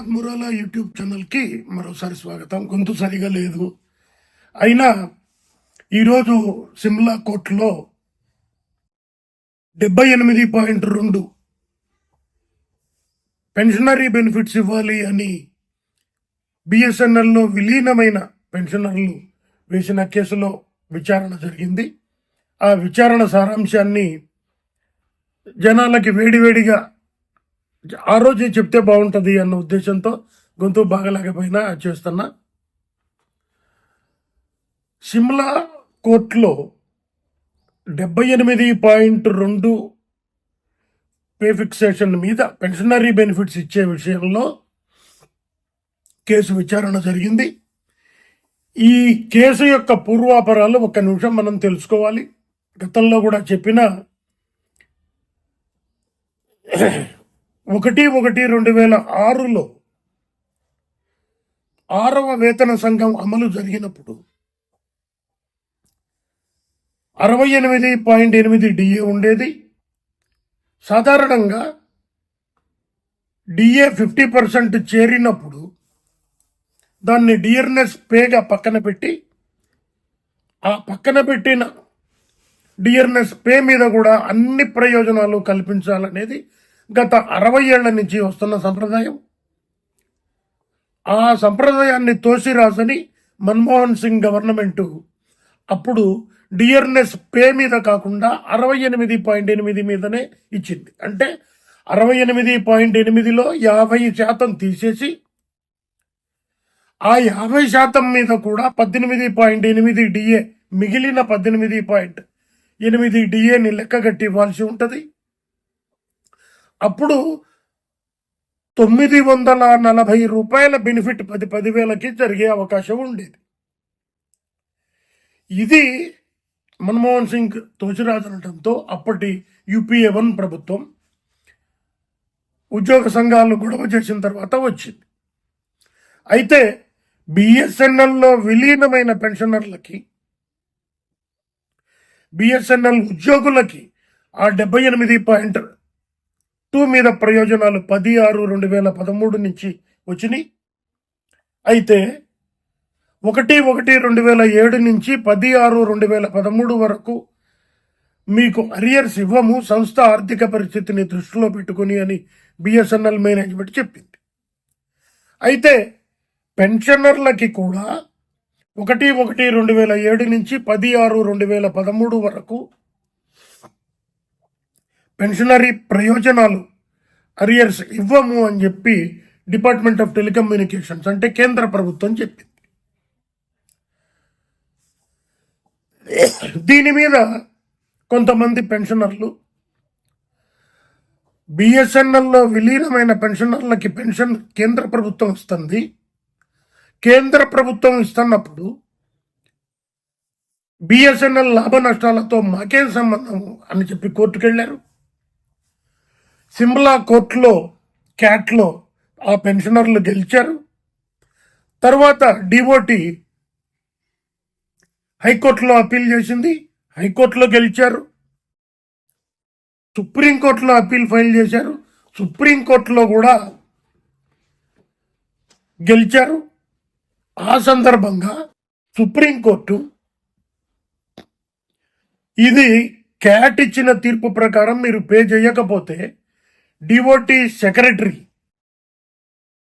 Prasad మురాలా YouTube ఛానల్కి మరోసారి స్వాగతం. గొంతు సరిగా లేదు. అయినా ఈరోజు సిమ్లా కోర్టులో డెబ్బై ఎనిమిది పాయింట్ రెండు పెన్షనరీ బెనిఫిట్స్ ఇవ్వాలి అని బిఎస్ఎన్ఎల్లో విలీనమైన పెన్షనర్లు వేసిన కేసులో విచారణ జరిగింది. ఆ విచారణ సారాంశాన్ని జనాలకి వేడివేడిగా ఆ రోజే చెప్తే బాగుంటుంది అన్న ఉద్దేశంతో గొంతు బాగలేకపోయినా చేస్తున్నా. సిమ్లా కోర్టులో డెబ్బై ఎనిమిది పాయింట్ రెండు పే ఫిక్సేషన్ మీద పెన్షనరీ బెనిఫిట్స్ ఇచ్చే విషయంలో కేసు విచారణ జరిగింది. ఈ కేసు యొక్క పూర్వాపరాలు ఒక నిమిషం మనం తెలుసుకోవాలి. గతంలో కూడా చెప్పిన ఒకటి ఒకటి రెండు వేల ఆరులో ఆరవ వేతన సంఘం అమలు జరిగినప్పుడు అరవై ఎనిమిది పాయింట్ ఎనిమిది డిఏ ఉండేది. సాధారణంగా డిఏ ఫిఫ్టీ పర్సెంట్ చేరినప్పుడు దాన్ని డియర్నెస్ పేగా పక్కన పెట్టి ఆ పక్కన పెట్టిన డియర్నెస్ పే మీద కూడా అన్ని ప్రయోజనాలు కల్పించాలనేది గత అరవై ఏళ్ళ నుంచి వస్తున్న సంప్రదాయం. ఆ సంప్రదాయాన్ని తోసిరాసని మన్మోహన్ సింగ్ గవర్నమెంటు అప్పుడు డియర్నెస్ పే మీద కాకుండా అరవై ఎనిమిది పాయింట్ ఎనిమిది మీదనే ఇచ్చింది. అంటే అరవై ఎనిమిది పాయింట్ ఎనిమిదిలో యాభై శాతం తీసేసి ఆ యాభై శాతం మీద కూడా పద్దెనిమిది పాయింట్ ఎనిమిది డిఏ మిగిలిన పద్దెనిమిది పాయింట్ ఎనిమిది డిఏని లెక్కగట్టి ఇవ్వాల్సి ఉంటుంది. అప్పుడు తొమ్మిది వందల నలభై రూపాయల బెనిఫిట్ పది పదివేలకి జరిగే అవకాశం ఉండేది. ఇది మన్మోహన్ సింగ్ తోచిరాజనటంతో అప్పటి యూపీఏ వన్ ప్రభుత్వం ఉద్యోగ సంఘాలు గొడవ చేసిన తర్వాత వచ్చింది. అయితే బిఎస్ఎన్ఎల్లో విలీనమైన పెన్షనర్లకి బిఎస్ఎన్ఎల్ ఉద్యోగులకి ఆ డెబ్బై ఎనిమిది పాయింట్ టూ మీద ప్రయోజనాలు పది ఆరు రెండు వేల పదమూడు నుంచి వచ్చినాయి. అయితే ఒకటి ఒకటి రెండు వేల ఏడు నుంచి పది ఆరు రెండు వేల పదమూడు వరకు మీకు అరియర్స్ ఇవ్వము సంస్థ ఆర్థిక పరిస్థితిని దృష్టిలో పెట్టుకుని అని బిఎస్ఎన్ఎల్ మేనేజ్మెంట్ చెప్పింది. అయితే పెన్షనర్లకి కూడా ఒకటి ఒకటి రెండు వేల ఏడు నుంచి పది ఆరు రెండు వేల పదమూడు వరకు పెన్షనరీ ప్రయోజనాలు అరియర్స్ ఇవ్వము అని చెప్పి డిపార్ట్మెంట్ ఆఫ్ టెలికమ్యూనికేషన్స్ అంటే కేంద్ర ప్రభుత్వం చెప్పింది. దీని మీద కొంతమంది పెన్షనర్లు బిఎస్ఎన్ఎల్లో విలీనమైన పెన్షనర్లకి పెన్షన్ కేంద్ర ప్రభుత్వం ఇస్తుంది. కేంద్ర ప్రభుత్వం ఇస్తున్నప్పుడు బిఎస్ఎన్ఎల్ లాభ నష్టాలతో మాకేం సంబంధం అని చెప్పి కోర్టుకెళ్ళారు. సిమ్లా కోర్టులో క్యాట్లో ఆ పెన్షనర్లు గెలిచారు. తర్వాత డిఓటి హైకోర్టులో అప్పీల్ చేసింది హైకోర్టులో గెలిచారు. సుప్రీంకోర్టులో అప్పీల్ ఫైల్ చేశారు సుప్రీంకోర్టులో కూడా గెలిచారు. ఆ సందర్భంగా సుప్రీంకోర్టు ఇది క్యాట్ ఇచ్చిన తీర్పు ప్రకారం మీరు పే చేయకపోతే డిఓటి సెక్రటరీ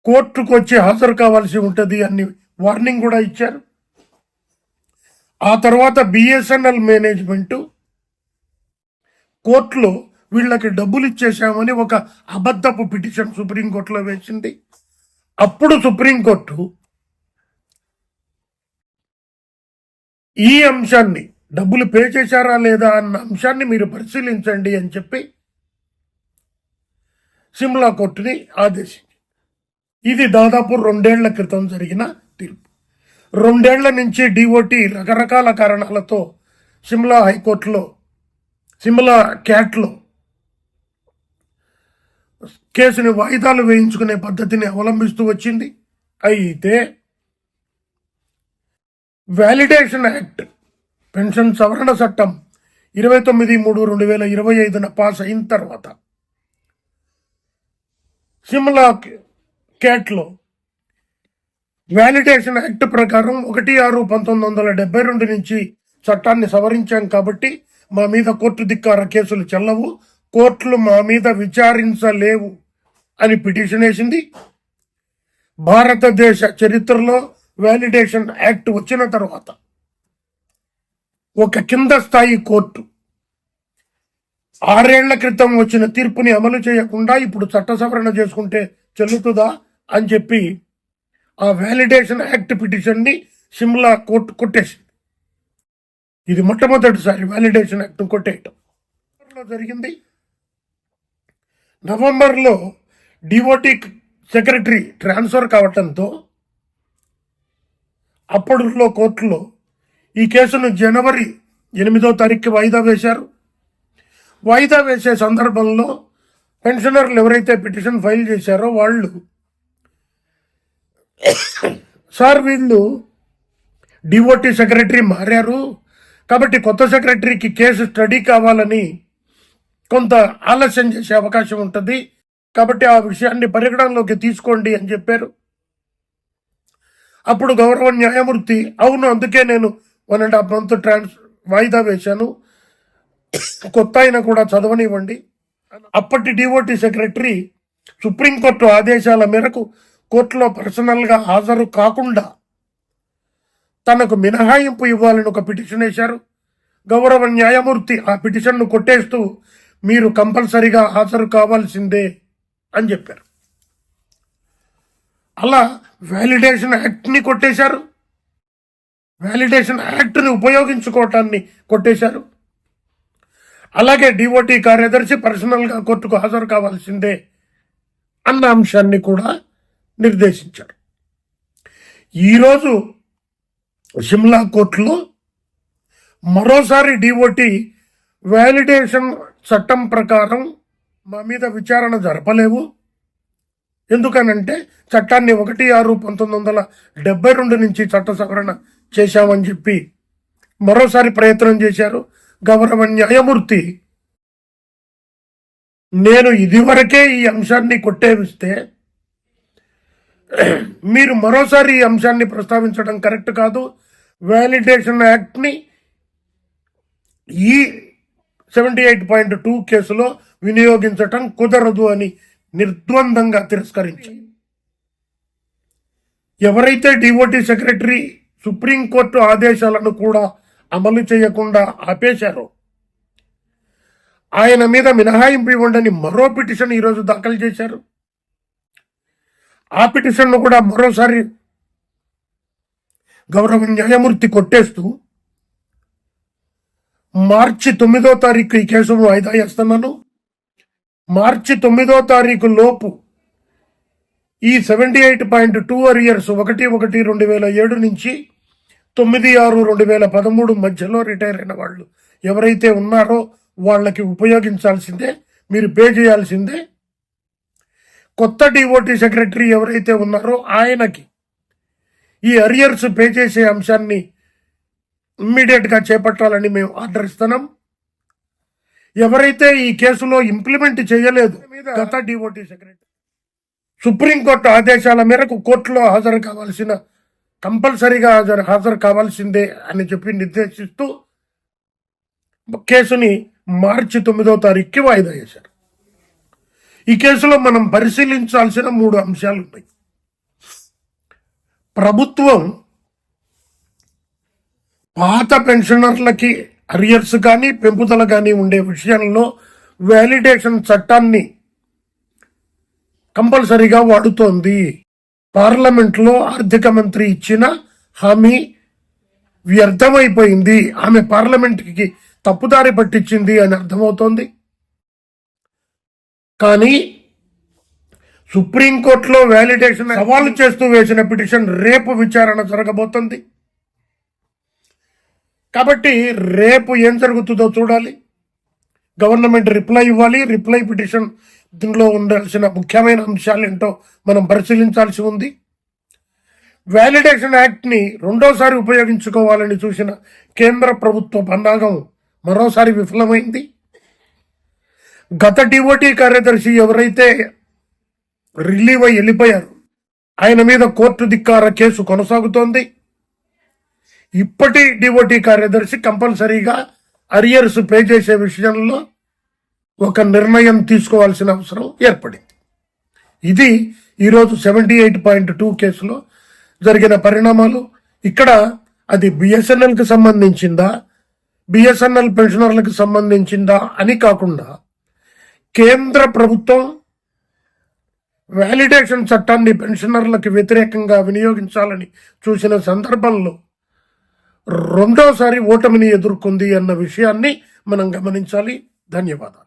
కోర్టుకు వచ్చి హాజరు కావాల్సి ఉంటుంది అని వార్నింగ్ కూడా ఇచ్చారు. ఆ తర్వాత బిఎస్ఎన్ఎల్ మేనేజ్మెంటు కోర్టులో వీళ్ళకి డబ్బులు ఇచ్చేసామని ఒక అబద్ధపు పిటిషన్ సుప్రీంకోర్టులో వేసింది. అప్పుడు సుప్రీంకోర్టు ఈ అంశాన్ని డబ్బులు పే చేశారా లేదా అన్న అంశాన్ని మీరు పరిశీలించండి అని చెప్పి సిమ్లా కోర్టుని ఆదేశించింది. ఇది దాదాపు రెండేళ్ళ క్రితం జరిగిన తీర్పు. రెండేళ్ళ నుంచి డిఓటి రకరకాల కారణాలతో సిమ్లా హైకోర్టులో సిమ్లా క్యాట్లో కేసుని వాయిదాలు వేయించుకునే పద్ధతిని అవలంబిస్తూ వచ్చింది. అయితే వ్యాలిడేషన్ యాక్ట్ పెన్షన్ సవరణ చట్టం ఇరవై తొమ్మిది మూడు రెండు వేల ఇరవై ఐదున పాస్ అయిన తర్వాత సిమ్లా క్యాట్లో వ్యాలిడేషన్ యాక్ట్ ప్రకారం ఒకటి ఆరు పంతొమ్మిది వందల డెబ్బై రెండు నుంచి చట్టాన్ని సవరించాం కాబట్టి మా మీద కోర్టు ధిక్కార కేసులు చెల్లవు. కోర్టులు మా మీద విచారించలేవు అని పిటిషన్ వేసింది. భారతదేశ చరిత్రలో వ్యాలిడేషన్ యాక్ట్ వచ్చిన తర్వాత ఒక కింద స్థాయి కోర్టు ఆరేళ్ళ క్రితం వచ్చిన తీర్పుని అమలు చేయకుండా ఇప్పుడు చట్ట సవరణ చేసుకుంటే చెల్లుతుందా అని చెప్పి ఆ వ్యాలిడేషన్ యాక్ట్ పిటిషన్ని సిమ్లా కోర్టు కొట్టేసింది. ఇది మొట్టమొదటిసారి వ్యాలిడేషన్ యాక్ట్ కొట్టేయటం. జరిగింది. నవంబర్లో డివోటిక్ సెక్రటరీ ట్రాన్స్ఫర్ కావటంతో అప్పట్లో కోర్టులో ఈ కేసును జనవరి ఎనిమిదో తారీఖుకి వాయిదా వేశారు. వాయిదా వేసే సందర్భంలో పెన్షనర్లు ఎవరైతే పిటిషన్ ఫైల్ చేశారో వాళ్ళు సార్ వీళ్ళు డిఓటి సెక్రటరీ మారారు కాబట్టి కొత్త సెక్రటరీకి కేసు స్టడీ కావాలని కొంత ఆలస్యం చేసే అవకాశం ఉంటుంది. కాబట్టి ఆ విషయాన్ని పరిగణనలోకి తీసుకోండి అని చెప్పారు. అప్పుడు గౌరవ న్యాయమూర్తి అవును అందుకే నేను వన్ అండ్ హాఫ్ మంత్ ట్రాన్స్ వాయిదా వేశాను. కొత్త ఆయన కూడా చదవనివ్వండి. అప్పటి డివోటీ సెక్రటరీ సుప్రీంకోర్టు ఆదేశాల మేరకు కోర్టులో పర్సనల్గా హాజరు కాకుండా తనకు మినహాయింపు ఇవ్వాలని ఒక పిటిషన్ వేశారు. గౌరవ న్యాయమూర్తి ఆ పిటిషన్ను కొట్టేస్తూ మీరు కంపల్సరిగా హాజరు కావాల్సిందే అని చెప్పారు. అలా వ్యాలిడేషన్ యాక్ట్ని కొట్టేశారు. వ్యాలిడేషన్ యాక్ట్ని ఉపయోగించుకోవటాన్ని కొట్టేశారు. అలాగే డిఓటీ కార్యదర్శి పర్సనల్గా కోర్టుకు హాజరు కావాల్సిందే అన్న అంశాన్ని కూడా నిర్దేశించారు. ఈరోజు సిమ్లా కోర్టులో మరోసారి డిఓటి వ్యాలిడేషన్ చట్టం ప్రకారం మా మీద విచారణ జరపలేవు. ఎందుకనంటే చట్టాన్ని ఒకటి ఆరు పంతొమ్మిది వందల డెబ్బై రెండు నుంచి చట్ట సవరణ చేశామని చెప్పి మరోసారి ప్రయత్నం చేశారు. గౌరవ న్యాయమూర్తి నేను ఇదివరకే ఈ అంశాన్ని కొట్టేవిస్తే మీరు మరోసారి ఈ అంశాన్ని ప్రస్తావించడం కరెక్ట్ కాదు. వ్యాలిడేషన్ యాక్ట్ని ఈ సెవెంటీ ఎయిట్ పాయింట్ టూ కేసులో వినియోగించటం కుదరదు అని నిర్ద్వందంగా తిరస్కరించి ఎవరైతే డివోటీ సెక్రటరీ సుప్రీంకోర్టు ఆదేశాలను కూడా అమలు చేయకుండా ఆపేశారు. ఆయన మీద మినహాయింపు ఇవ్వండి మరో పిటిషన్ ఈరోజు దాఖలు చేశారు. ఆ పిటిషన్ను కూడా మరోసారి గౌరవ న్యాయమూర్తి కొట్టేస్తూ మార్చి తొమ్మిదో తారీఖు ఈ కేసును వాయిదా చేస్తున్నాను మార్చి తొమ్మిదో తారీఖు లోపు ఈ seventy eight point two years ఒకటి ఒకటి రెండు వేల ఏడు నుంచి తొమ్మిది ఆరు రెండు వేల పదమూడు మధ్యలో రిటైర్ అయిన వాళ్ళు ఎవరైతే ఉన్నారో వాళ్ళకి ఉపయోగించాల్సిందే మీరు పే చేయాల్సిందే. కొత్త డిఓటి సెక్రటరీ ఎవరైతే ఉన్నారో ఆయనకి ఈ అరియర్స్ పే చేసే అంశాన్ని ఇమ్మీడియట్గా చేపట్టాలని మేము ఆర్డర్ ఇస్తున్నాం ఎవరైతే ఈ కేసులో ఇంప్లిమెంట్ చేయలేదు గత డిఓటి సెక్రటరీ సుప్రీంకోర్టు ఆదేశాల మేరకు కోర్టులో హాజరు కావాల్సిన కంపల్సరీగా హాజరు కావాల్సిందే అని చెప్పి నిర్దేశిస్తూ కేసుని మార్చి తొమ్మిదో తారీఖుకి వాయిదా వేశారు. ఈ కేసులో మనం పరిశీలించాల్సిన మూడు అంశాలు ఉన్నాయి ప్రభుత్వం పాత పెన్షనర్లకి అరియర్స్ కానీ పెంపుదల కానీ ఉండే విషయంలో వ్యాలిడేషన్ చట్టాన్ని కంపల్సరీగా వాడుతోంది. పార్లమెంట్లో ఆర్థిక మంత్రి ఇచ్చిన హామీ వ్యర్థమైపోయింది. ఆమె పార్లమెంట్కి తప్పుదారి పట్టించింది అని అర్థమవుతోంది. కానీ సుప్రీంకోర్టులో వ్యాలిడేషన్ సవాలు చేస్తూ వేసిన పిటిషన్ రేపు విచారణ జరగబోతుంది. కాబట్టి రేపు ఏం జరుగుతుందో చూడాలి. గవర్నమెంట్ రిప్లై ఇవ్వాలి. రిప్లై పిటిషన్ దీనిలో ఉండాల్సిన ముఖ్యమైన అంశాలు ఏంటో మనం పరిశీలించాల్సి ఉంది. వ్యాలిడేషన్ యాక్ట్ని రెండోసారి ఉపయోగించుకోవాలని చూసిన కేంద్ర ప్రభుత్వ పన్నాగం మరోసారి విఫలమైంది. గత డిఓటి కార్యదర్శి ఎవరైతే రిలీవ్ అయి వెళ్ళిపోయారు ఆయన మీద కోర్టు ధిక్కార కేసు కొనసాగుతోంది. ఇప్పటి డివోటీ కార్యదర్శి కంపల్సరీగా అరియర్స్ పే చేసే విషయంలో ఒక నిర్ణయం తీసుకోవాల్సిన అవసరం ఏర్పడింది. ఇది ఈరోజు సెవెంటీ ఎయిట్ పాయింట్ టూ కేసులో జరిగిన పరిణామాలు. ఇక్కడ అది బిఎస్ఎన్ఎల్కి సంబంధించిందా బిఎస్ఎన్ఎల్ పెన్షనర్లకు సంబంధించిందా అని కాకుండా కేంద్ర ప్రభుత్వం వ్యాలిడేషన్ చట్టాన్ని పెన్షనర్లకు వ్యతిరేకంగా వినియోగించాలని చూసిన సందర్భంలో రెండోసారి ఓటమిని ఎదుర్కొంది అన్న విషయాన్ని మనం గమనించాలి. ధన్యవాదాలు.